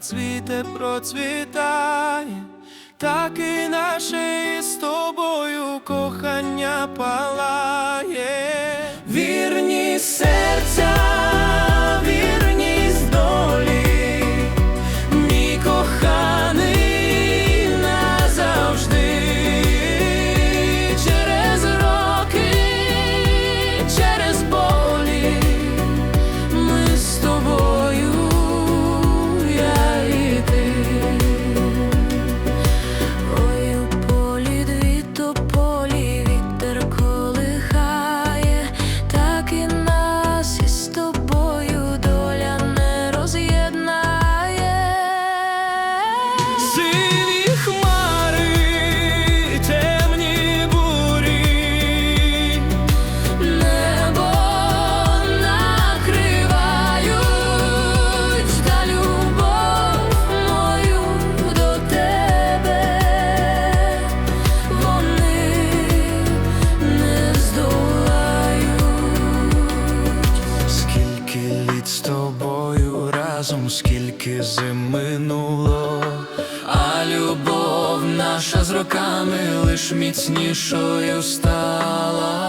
Цвіте, процвітає, так і наше із тобою кохання палає, вірні серця. разом, скільки зим минуло, а любов наша з роками лиш міцнішою стала.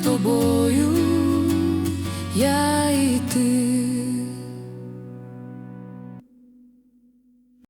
з тобою.